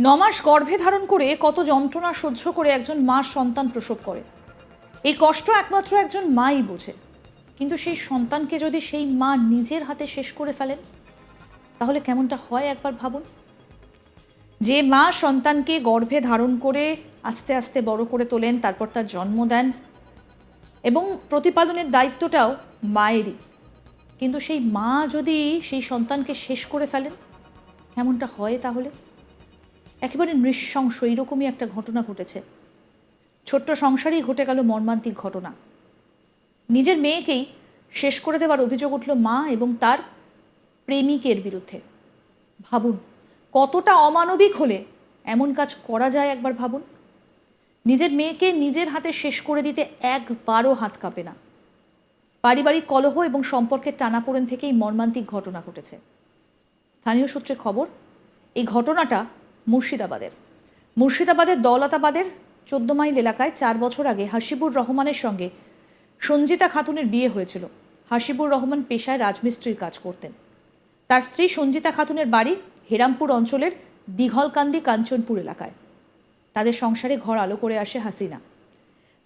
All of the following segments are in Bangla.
নমাস গর্ভে ধারণ করে কত যন্ত্রণা সহ্য করে একজন মা সন্তান প্রসব করে। এই কষ্ট একমাত্র একজন মাই বোঝে। কিন্তু সেই সন্তানকে যদি সেই মা নিজের হাতে শেষ করে ফেলেন, তাহলে কেমনটা হয় একবার ভাবুন? যে মা সন্তানকে গর্ভে ধারণ করে আস্তে আস্তে বড় করে তোলেন, তারপর তার জন্ম দেন এবং প্রতিপালনের দায়িত্বটাও মায়েরই। কিন্তু সেই মা যদি সেই সন্তানকে শেষ করে ফেলেন, কেমনটা হয় তাহলে? একেবারে নৃশংস, এইরকমই একটা ঘটনা ঘটেছে। ছোট্ট সংসারেই ঘটে গেল মর্মান্তিক ঘটনা। নিজের মেয়েকেই শেষ করে দেওয়ার অভিযোগ উঠল মা এবং তার প্রেমিকের বিরুদ্ধে। ভাবুন, কতটা অমানবিক হলে এমন কাজ করা যায় একবার ভাবুন। নিজের মেয়েকে নিজের হাতে শেষ করে দিতে একবারও হাত কাঁপে না। পারিবারিক কলহ এবং সম্পর্কের টানাপোড়েন থেকেই মর্মান্তিক ঘটনা ঘটেছে। স্থানীয় সূত্রে খবর, এই ঘটনাটা মুর্শিদাবাদের। মুর্শিদাবাদের দৌলতাবাদের চোদ্দ মাইল এলাকায় চার বছর আগে হাসিবুর রহমানের সঙ্গে সঞ্জিতা খাতুনের বিয়ে হয়েছিল। হাসিবুর রহমান পেশায় রাজমিস্ত্রির কাজ করতেন। তার স্ত্রী সঞ্জিতা খাতুনের বাড়ি হেরামপুর অঞ্চলের দীঘলকান্দি কাঞ্চনপুর এলাকায়। তাদের সংসারে ঘর আলো করে আসে হাসিনা।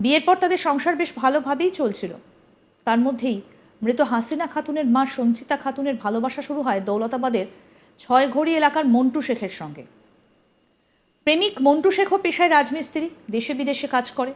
বিয়ের পর তাদের সংসার বেশ ভালোভাবেই চলছিল। তার মধ্যেই মৃত হাসিনা খাতুনের মা সঞ্চিতা খাতুনের ভালোবাসা শুরু হয় দৌলতাবাদের ছয়ঘড়ি এলাকার মন্টু শেখের সঙ্গে। প্রেমিক মন্টু শেখও পেশায় রাজমিস্ত্রি, দেশে বিদেশে কাজ করে।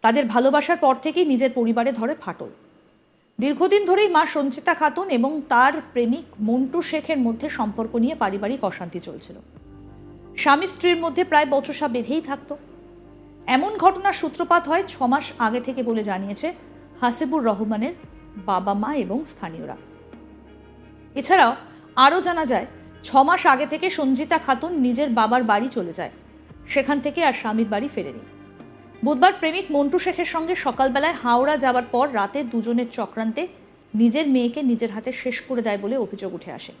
তাদের ভালোবাসার পর থেকেই নিজের পরিবারে ধরে ফাটল। দীর্ঘদিন ধরেই মা সঞ্চিতা খাতুন এবং তার প্রেমিক মন্টু শেখের মধ্যে সম্পর্ক নিয়ে পারিবারিক অশান্তি চলছিল। স্বামী স্ত্রীর মধ্যে প্রায় বচসা বেঁধেই থাকত। এমন ঘটনার সূত্রপাত হয় ছমাস আগে থেকে বলে জানিয়েছে হাসিবুর রহমানের বাবা মা এবং স্থানীয়রা। এছাড়াও আরও জানা যায় ছমাস আগে থেকে সঞ্জিতা খাতুন নিজের বাবার বাড়ি চলে যায়। সেখান থেকে আর স্বামীর বাড়ি ফেরেনি। বুধবার প্রেমিক মন্টু শেখের সঙ্গে সকালবেলায় হাওড়া যাওয়ার পর রাতে দুজনের চক্রান্তে নিজের মেয়েকে নিজের হাতে শেষ করে দেয় বলে অভিযোগ উঠে আসে।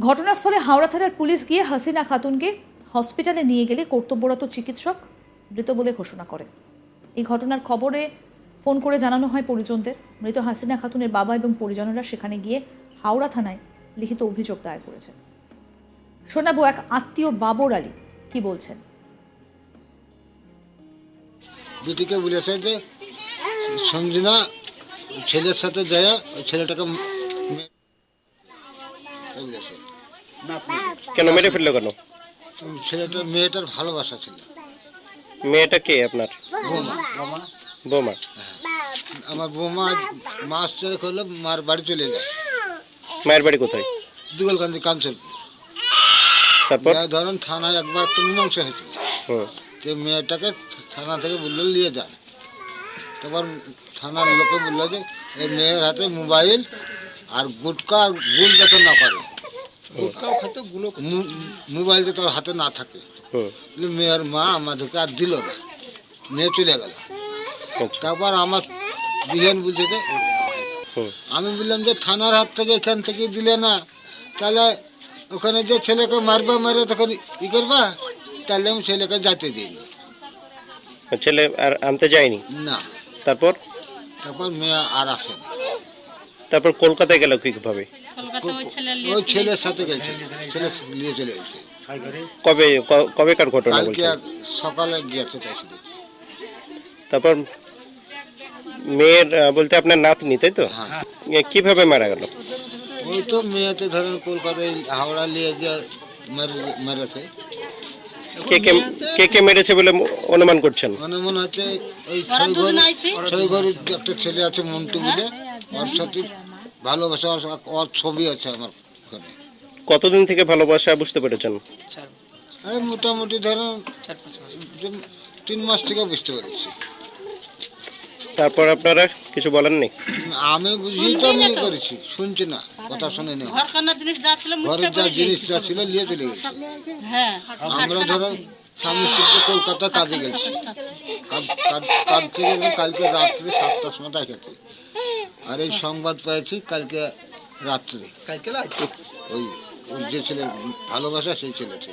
ঘটনাস্থলে হাওড়া থানার পুলিশ গিয়ে হাসিনা খাতুনকে হসপিটালে নিয়ে গেলে কর্তব্যরত চিকিৎসক মৃত বলে ঘোষণা করে। এই ঘটনার খবরে ফোন করে জানানো হয় পরিজনদের। মৃত হাসিনা খাতুনের বাবা এবং পরিজনেরা সেখানে গিয়ে হাওড়া থানায় লিখিত অভিযোগ দায়ের করেছে শোনাবো এক আত্মীয় বাবর আলী কি বলছেন? বিটিকে বলেছে যে সঞ্জিনা ছেলের সাথে যায় ওই ছেলেটাকে। কেন মেরে ফেলল কেন? ছেলেটা মেয়েটার ভালোবাসা ছিল। মেয়েটা কে আপনার? বৌমা। বৌমা। আমার বৌমা মাস চেক হলে মার বাড়ি চলে যায়। মায়ের বাড়ি কোথায়? দুগলকান্দি কাঞ্চন। তারপর? ধরেন থানায় একবার একটা মীমাংসা হয়েছিল তো মেয়েটাকে থানা থেকে বলল নিয়ে যান তারপর থানার লোকে বলল যে এই মেয়ের হাতে মোবাইল আর গুটকা আর গুল যাতে না পারে। মো- মোবাইল যাতে হাতে না থাকে। মেয়ের মা আমাদেরকে আর দিল না। মেয়ে চলে গেল। আচ্ছা। তারপর আমার বিহান বলছে যে আমি বললাম যে থানার হাত থেকে এখান থেকে দিলে না তাহলে ওখানে যে ছেলেকে মারবা মারে তখন ই করবা তাহলে আমি ছেলেকে যাইতে দিইনি ছেলে আর আনতে যায়নি? না। তারপর? তারপর মেয়ে আর আসে তারপর কলকাতায় গেল কীভাবে ওই ছেলের সাথে গেছে। ছেলে নিয়ে চলে গেছে। কবে ক- কবেকার ঘটনা বলছেন? সকালে গিয়েছে তাই তারপর মেয়ের বলতে আপনার নাতনি তাই তো? হ্যাঁ। কীভাবে মারা গেল? ওই তো মেয়েতে ধরেন কলকাতায় হাওড়া নিয়ে গিয়ে মেরে- মেরেছে। কে কে কে কে মেরেছে বলে অনুমান করছেন? মানে মনে হচ্ছে ওই ছয় ঘর ছয় ঘরের একটা ছেলে আছে মন্টু বলে। ওর সাথে ভালোবাসা ওর- ছবি আছে আমার ওখানে কতদিন থেকে ভালোবাসা বুঝতে পেরেছেন? মোটামুটি ধরেন তিন মাস থেকে বুঝতে পেরেছি। তারপর আপনারা কিছু বলেননি? আমি বুঝি তো আমি করেছি শুনছি না কথা শুনে নি ঘরখানা জিনিস যা ছিল মুছে ঘরের যা করে জিনিসটা ছিল নিয়ে চলে গেছে। হ্যাঁ আমরা ধরো স্বামী স্ত্রীকে কলকাতা কাজে গেছি। কাজ- থেকে কালকে রাত্রে সাতটার সময় দেখেছি আর এই সংবাদ পেয়েছি কালকে রাত্রে। ওই ওই যে ছেলে ভালোবাসা সেই ছেলেছে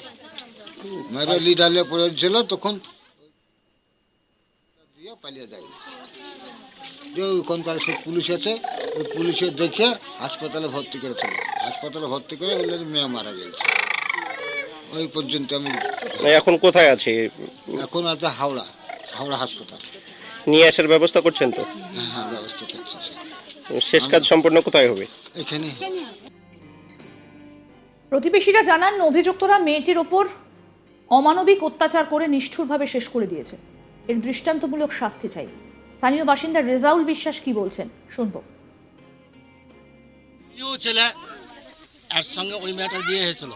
মেরে লিডালে পড়েছিল তখন দিয়ে পালিয়ে যায়। যে ওখানকার সব পুলিশ আছে ওই পুলিশে দেখে হাসপাতালে ভর্তি করেছিল হাসপাতালে ভর্তি করে মেয়ে মারা গেছে। ওই পর্যন্ত আমি এখন কোথায় আছে? এখন আছে হাওড়া হাওড়া হাসপাতাল। নিয়ে আসার ব্যবস্থা করছেন তো? হ্যাঁ হ্যাঁ ব্যবস্থা করছে। শেষ কাজ সম্পূর্ণ কোথায় হবে? এখানে প্রতিবেশীরা জানান অভিযুক্তরা মেয়েটির ওপর অমানবিক অত্যাচার করে নিষ্ঠুরভাবে শেষ করে দিয়েছে। এর দৃষ্টান্তমূলক শাস্তি চাই। স্থানীয় বাসিন্দা রেজাউল বিশ্বাস কি বলছেন? শুনব। ছেলে, এর সঙ্গে ওই মেয়েটার বিয়ে হয়েছিল।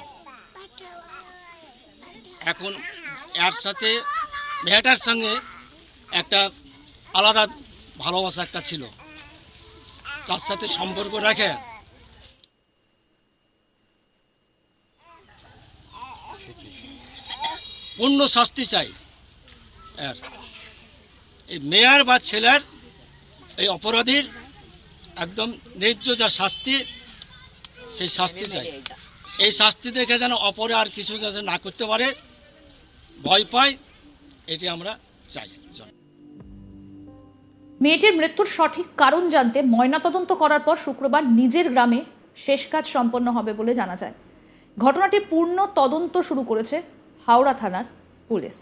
এখন এর সাথে মেয়েটার সঙ্গে একটা আলাদা ভালোবাসা একটা ছিল। তার সাথে সম্পর্ক রেখে পূর্ণ শাস্তি চাই। এই মেয়ার বা ছেলের এই অপরাধীর একদম ন্যায্য যা শাস্তি, সেই শাস্তি চাই। এই শাস্তি দেখে যেন অপরে আর কিছু যাতে না করতে পারে, ভয় পায়, এটি আমরা চাই। মেয়েটির মৃত্যুর সঠিক কারণ জানতে ময়নাতদন্ত করার পর শুক্রবার নিজের গ্রামে শেষ কাজ সম্পন্ন হবে বলে জানা যায়। ঘটনাটি পূর্ণ তদন্ত শুরু করেছে হাওড়া থানার পুলিশ।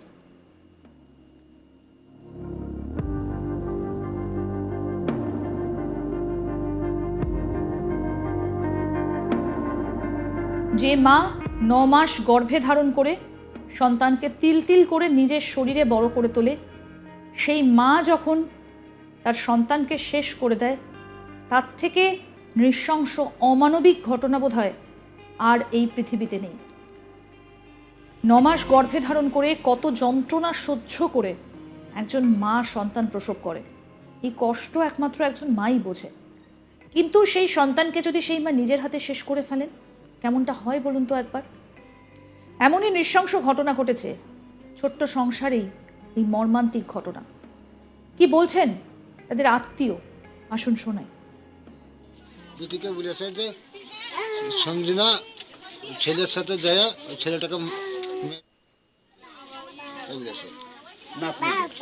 যে মা ন মাস গর্ভে ধারণ করে সন্তানকে তিল তিল করে নিজের শরীরে বড় করে তোলে, সেই মা যখন তার সন্তানকে শেষ করে দেয়, তার থেকে নৃশংস অমানবিক ঘটনা বোধ হয় আর এই পৃথিবীতে নেই। নমাস গর্ভে ধারণ করে কত যন্ত্রণা সহ্য করে একজন মা সন্তান প্রসব করে। এই কষ্ট একমাত্র একজন মাই বোঝে। কিন্তু সেই সন্তানকে যদি সেই মা নিজের হাতে শেষ করে ফেলেন কেমনটা হয় বলুন তো একবার? এমনই নৃশংস ঘটনা ঘটেছে ছোট্ট সংসারেই এই মর্মান্তিক ঘটনা। কি বলছেন? তাদের আত্মীয় আসুন শোনাই। দিদিকে বলেছে যে সঞ্জনা ছেলের সাথে যায় ওই ছেলেটাকে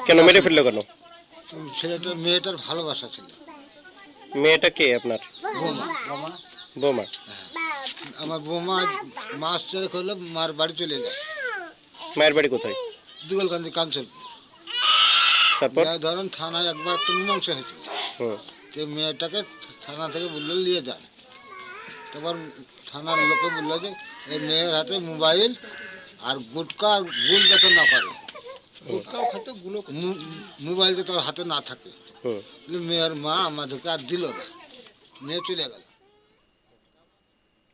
কেন মেরে ফেলল কেন? ছেলেটা মেয়েটার ভালোবাসা ছিল। মেয়েটা কে আপনার? বৌমা বৌমা। বৌমা। আমার বৌমা মাস ছেড়ে করলে মার বাড়ি চলে যায় মায়ের বাড়ি কোথায়? দুগলকান্দি কাঞ্চল। তারপর? ধরেন থানায় একবার একটা মীমাংসা হয়েছিল তো মেয়েটাকে থানা থেকে বলল নিয়ে যান তারপর থানার লোকে বলল যে এই মেয়ের হাতে মোবাইল আর গুটকা আর গুল যাতে না পারে। গুটকাও খাতে গুলো মোবাইল যাতে হাতে না থাকে। মেয়ের মা আমাদেরকে আর দিল না। মেয়ে চলে গেল।